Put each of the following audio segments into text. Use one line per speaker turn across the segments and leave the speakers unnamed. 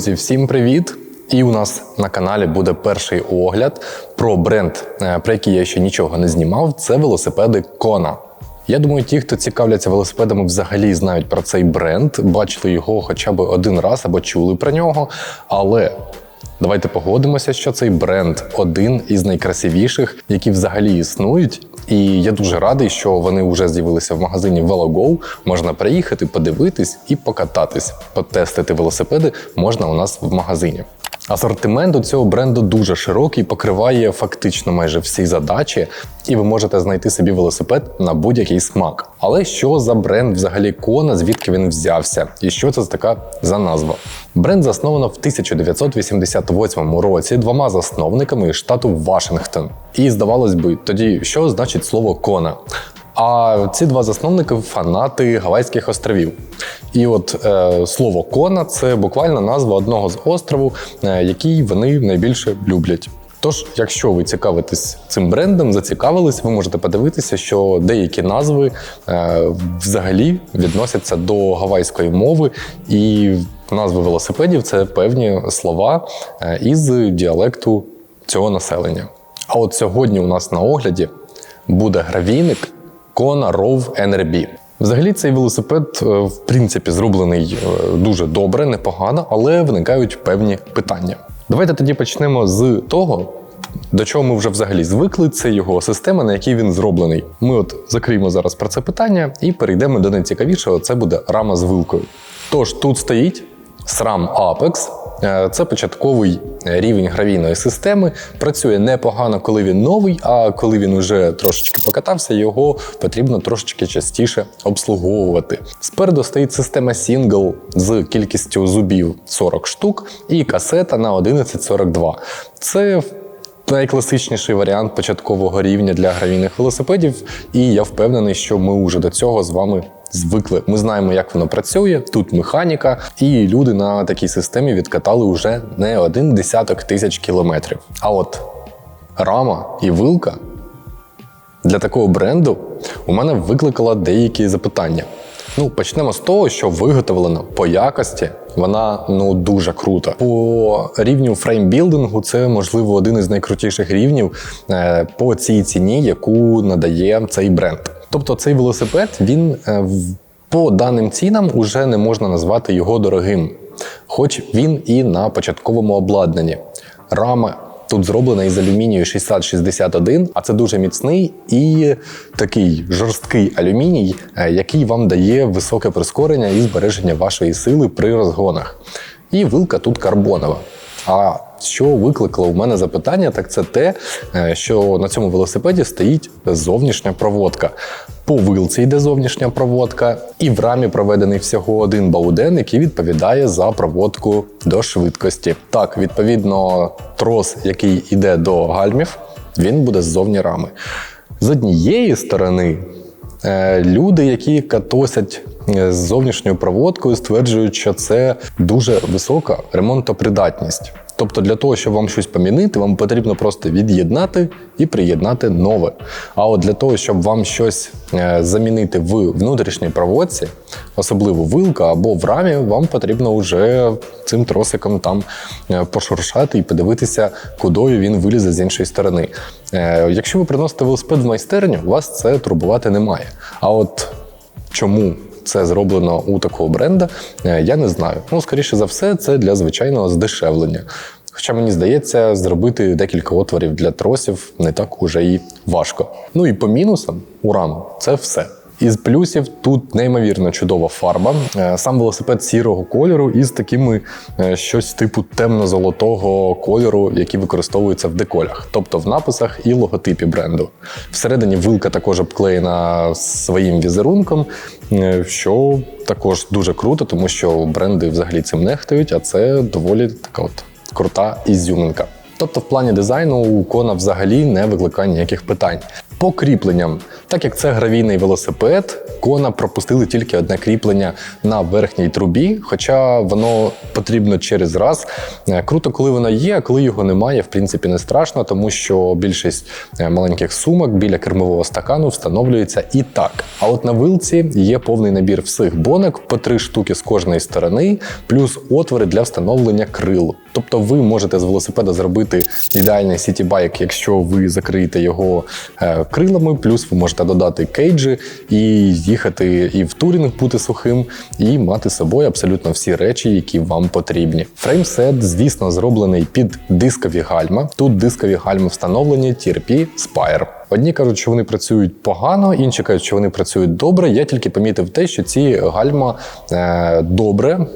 Друзі, всім привіт! І у нас на каналі буде перший огляд про бренд, е, про який я ще нічого не знімав. Це велосипеди Kona. Я думаю, ті, хто цікавляться велосипедами, взагалі знають про цей бренд, бачили його хоча б один раз або чули про нього. Але давайте погодимося, що цей бренд один із найкрасивіших, які взагалі існують. І я дуже радий, що вони вже з'явилися в магазині VeloGo. Можна приїхати, подивитись і покататись. Потестити велосипеди можна у нас в магазині. Асортимент у цього бренду дуже широкий, покриває фактично майже всі задачі, і ви можете знайти собі велосипед на будь-який смак. Але що за бренд взагалі Кона, звідки він взявся, і що це така за назва? Бренд засновано в 1988 році двома засновниками штату Вашингтон. І здавалось би, тоді що значить слово Кона? А ці два засновники фанати Гавайських островів. І от е, слово Кона це буквально назва одного з островів, е, який вони найбільше люблять. Тож, якщо ви цікавитесь цим брендом, зацікавились, ви можете подивитися, що деякі назви е, взагалі відносяться до гавайської мови, і назви велосипедів це певні слова е, із діалекту цього населення. А от сьогодні у нас на огляді буде гравійник Kona Rove NRB. Взагалі цей велосипед, е, в принципі, зроблений е, дуже добре, непогано, але виникають певні питання. Давайте тоді почнемо з того. До чого ми вже взагалі звикли, це його система, на якій він зроблений. Ми от закриємо зараз про це питання і перейдемо до найцікавішого. Це буде рама з вилкою. Тож тут стоїть SRAM Apex. Е, Це початковий рівень гравійної системи. Працює непогано, коли він новий, а коли він уже трошечки покатався, його потрібно трошечки частіше обслуговувати. Спереду стоїть система Single з кількістю зубів 40 штук і касета на 1142. Це найкласичніший варіант початкового рівня для гравійних велосипедів, і я впевнений, що ми вже до цього з вами звикли. Ми знаємо, як воно працює. Тут механіка, і люди на такій системі відкатали вже не один десяток тисяч кілометрів. А от рама і вилка для такого бренду у мене викликала деякі запитання. Ну, почнемо з того, що виготовлено по якості вона ну дуже крута. По рівню фреймбілдингу це можливо один із найкрутіших рівнів е, по цій ціні, яку надає цей бренд. Тобто цей велосипед він е, по даним цінам уже не можна назвати його дорогим, хоч він і на початковому обладнанні. Рама тут зроблена із алюмінію 6061, а це дуже міцний і такий жорсткий алюміній, е, який вам дає високе прискорення і збереження вашої сили при розгонах. І вилка тут карбонова. А що викликало у мене запитання, так це те, е, що на цьому велосипеді стоїть зовнішня проводка. По вилці йде зовнішня проводка, і в рамі проведений всього один бауден, який відповідає за проводку до швидкості. Так, відповідно, трос, який йде до гальмів, він буде ззовні рами. З однієї сторони, Е, Люди, які катосять з зовнішньою проводкою, стверджують, що це дуже висока ремонтопридатність. Тобто для того, щоб вам щось помінити, вам потрібно просто від'єднати і приєднати нове. А от для того, щоб вам щось е, замінити в внутрішній проводці, особливо вилка або в рамі, вам потрібно вже цим тросиком там е, пошуршати і подивитися, кудою він вилізе з іншої сторони. Е, Якщо ви приносите велосипед в майстерню, вас це турбувати не має. А от чому це зроблено у такого бренда, е, я не знаю. Ну, скоріше за все, це для звичайного здешевлення. Хоча мені здається, зробити декілька отворів для тросів не так уже і важко. Ну і по мінусам у рам це все. Із плюсів тут неймовірно чудова фарба. Е, Сам велосипед сірого кольору із такими е, щось типу темно-золотого кольору, які використовуються в деколях, тобто в написах і логотипі бренду. Всередині вилка також обклеєна своїм візерунком, е, що також дуже круто, тому що бренди взагалі цим нехтують, а це доволі така от крута ізюминка. Тобто, в плані дизайну у кона взагалі не викликає ніяких питань. По кріпленням, так як це гравійний велосипед, кона пропустили тільки одне кріплення на верхній трубі, хоча воно потрібно через раз. Е, Круто, коли воно є, а коли його немає, в принципі, не страшно, тому що більшість е, маленьких сумок біля кермового стакану встановлюється і так. А от на вилці є повний набір всіх бонок по три штуки з кожної сторони, плюс отвори для встановлення крил. Тобто ви можете з велосипеда зробити ідеальний сітібайк, якщо ви закриєте його е, крилами, плюс ви можете додати кейджі і їхати і в турінг бути сухим, і мати з собою абсолютно всі речі, які вам потрібні. Фреймсет, звісно, зроблений під дискові гальма. Тут дискові гальми встановлені TRP Spire. Одні кажуть, що вони працюють погано, інші кажуть, що вони працюють добре. Я тільки помітив те, що ці гальма е, добре,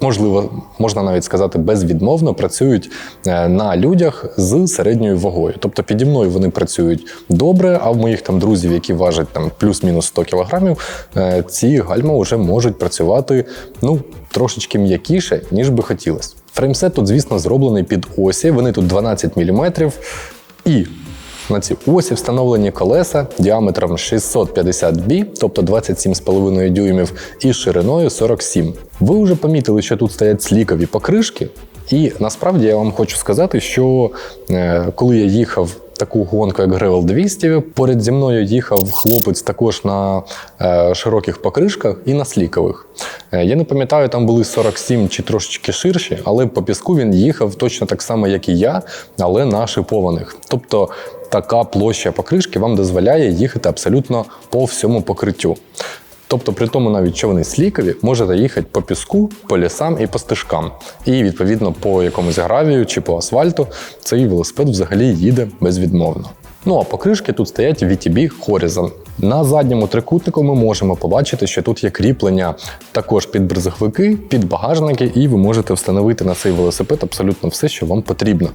можливо, можна навіть сказати, безвідмовно працюють е, на людях з середньою вагою. Тобто піді мною вони працюють добре, а в моїх там друзів, які важать там плюс-мінус 100 кілограмів, е, ці гальма вже можуть працювати ну трошечки м'якіше, ніж би хотілося. Фреймсет тут, звісно, зроблений під осі. Вони тут 12 мм. І на ці осі встановлені колеса діаметром 650 бі, тобто 27,5 дюймів, і шириною 47. Ви вже помітили, що тут стоять слікові покришки. І насправді я вам хочу сказати, що е, коли я їхав таку гонку, як Gravel 200, поряд зі мною їхав хлопець також на е, широких покришках і на слікових. Е, я не пам'ятаю, там були 47 чи трошечки ширші, але по піску він їхав точно так само, як і я, але на шипованих. Тобто така площа покришки вам дозволяє їхати абсолютно по всьому покриттю. Тобто, при тому, навіть що вони слікові, можете їхати по піску, по лісам і по стежкам. І відповідно по якомусь гравію чи по асфальту цей велосипед взагалі їде безвідмовно. Ну а покришки тут стоять VTB Horizon. На задньому трикутнику ми можемо побачити, що тут є кріплення також під брезахвики, під багажники, і ви можете встановити на цей велосипед абсолютно все, що вам потрібно.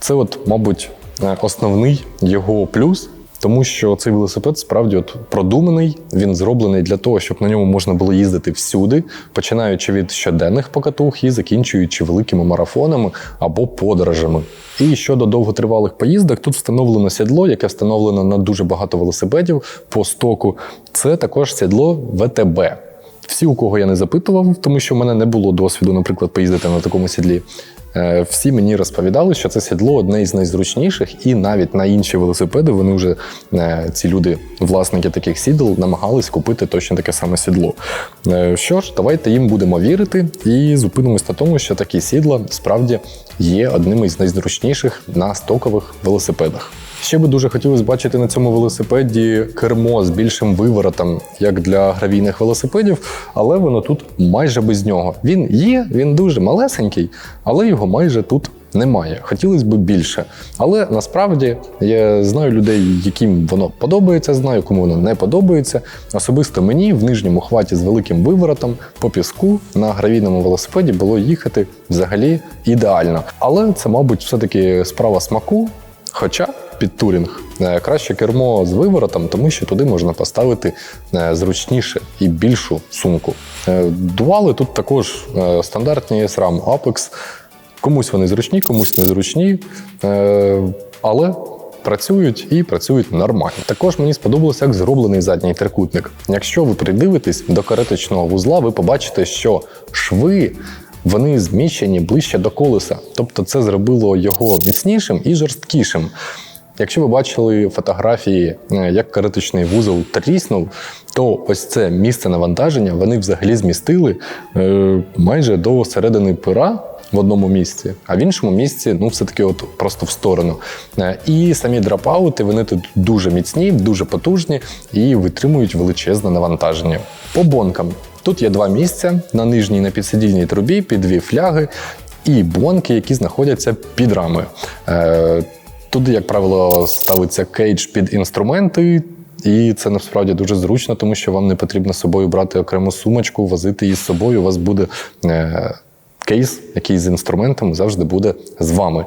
Це, от, мабуть, е, основний його плюс. Тому що цей велосипед справді от продуманий, він зроблений для того, щоб на ньому можна було їздити всюди, починаючи від щоденних покатух і закінчуючи великими марафонами або подорожами. І щодо довготривалих поїздок, тут встановлено сідло, яке встановлено на дуже багато велосипедів по стоку. Це також сідло ВТБ. Всі, у кого я не запитував, тому що в мене не було досвіду, наприклад, поїздити на такому сідлі. Е, Всі мені розповідали, що це сідло одне із найзручніших, і навіть на інші велосипеди вони вже е, ці люди, власники таких сідл, намагались купити точно таке саме сідло. Е, Що ж, давайте їм будемо вірити і зупинимось на тому, що такі сідла справді є одним із найзручніших на стокових велосипедах. Ще би дуже хотілося бачити на цьому велосипеді кермо з більшим виворотом, як для гравійних велосипедів, але воно тут майже без нього. Він є, він дуже малесенький, але його майже тут немає. Хотілося б більше. Але насправді я знаю людей, яким воно подобається, знаю, кому воно не подобається. Особисто мені в нижньому хваті з великим виворотом по піску на гравійному велосипеді було їхати взагалі ідеально. Але це, мабуть, все-таки справа смаку. Хоча під турінг е, краще кермо з виворотом, тому що туди можна поставити е, зручніше і більшу сумку. Е, Дуали тут також стандартні SRAM Apex. Комусь вони зручні, комусь незручні, але працюють і працюють нормально. Також мені сподобалося, як зроблений задній трикутник. Якщо ви придивитесь до кареточного вузла, ви побачите, що шви. Вони зміщені ближче до колеса, тобто це зробило його міцнішим і жорсткішим. Якщо ви бачили фотографії, е, як кареточний вузол тріснув, то ось це місце навантаження вони взагалі змістили е, майже до середини пера в одному місці, а в іншому місці ну все-таки от просто в сторону. Е, І самі драпаути вони тут дуже міцні, дуже потужні і витримують величезне навантаження. По бонкам тут є два місця на нижній на підсидільній трубі, під дві фляги і бонки, які знаходяться під рамою. Туди, як правило, ставиться кейдж під інструменти, і це насправді дуже зручно, тому що вам не потрібно з собою брати окрему сумочку, возити її з собою. У вас буде е, кейс, який з інструментами завжди буде з вами.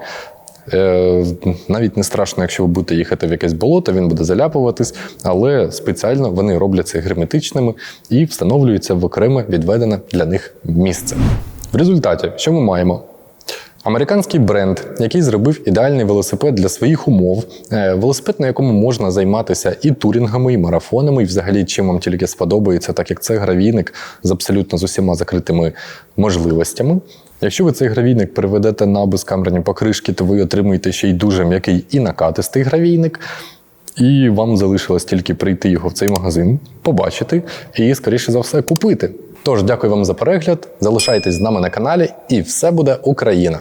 Е, навіть не страшно, якщо ви будете їхати в якесь болото, він буде заляпуватись, але спеціально вони робляться герметичними і встановлюються в окреме відведене для них місце. В результаті, що ми маємо? Американський бренд, який зробив ідеальний велосипед для своїх умов, Е, велосипед, на якому можна займатися і турінгами, і марафонами, і взагалі чим вам тільки сподобається, так як це гравійник з абсолютно з усіма закритими можливостями. Якщо ви цей гравійник переведете на безкамерні покришки, то ви отримуєте ще й дуже м'який і накатистий гравійник. І вам залишилось тільки прийти його в цей магазин, побачити і, скоріше за все, купити. Тож, дякую вам за перегляд. Залишайтесь з нами на каналі, і все буде Україна!